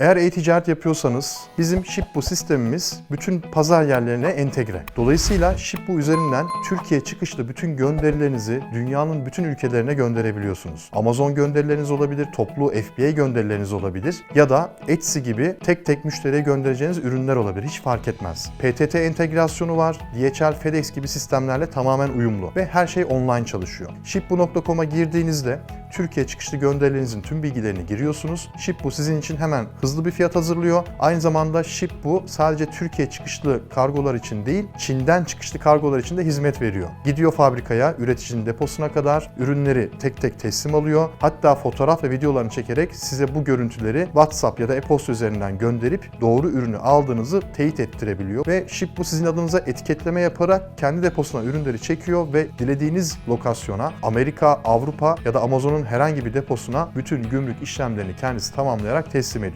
Eğer e-ticaret yapıyorsanız bizim Shipbu sistemimiz bütün pazar yerlerine entegre. Dolayısıyla Shipbu üzerinden Türkiye çıkışlı bütün gönderilerinizi dünyanın bütün ülkelerine gönderebiliyorsunuz. Amazon gönderileriniz olabilir, toplu FBA gönderileriniz olabilir ya da Etsy gibi tek tek müşteriye göndereceğiniz ürünler olabilir. Hiç fark etmez. PTT entegrasyonu var. DHL, FedEx gibi sistemlerle tamamen uyumlu ve her şey online çalışıyor. Shipbu.com'a girdiğinizde Türkiye çıkışlı gönderilerinizin tüm bilgilerini giriyorsunuz. Shipbu sizin için hemen hızlı bir fiyat hazırlıyor. Aynı zamanda Shipbu sadece Türkiye çıkışlı kargolar için değil, Çin'den çıkışlı kargolar için de hizmet veriyor. Gidiyor fabrikaya, üreticinin deposuna kadar ürünleri tek tek teslim alıyor. Hatta fotoğraf ve videolarını çekerek size bu görüntüleri WhatsApp ya da e-posta üzerinden gönderip doğru ürünü aldığınızı teyit ettirebiliyor. Ve Shipbu sizin adınıza etiketleme yaparak kendi deposuna ürünleri çekiyor ve dilediğiniz lokasyona Amerika, Avrupa ya da Amazon'un herhangi bir deposuna bütün gümrük işlemlerini kendisi tamamlayarak teslim ediyor.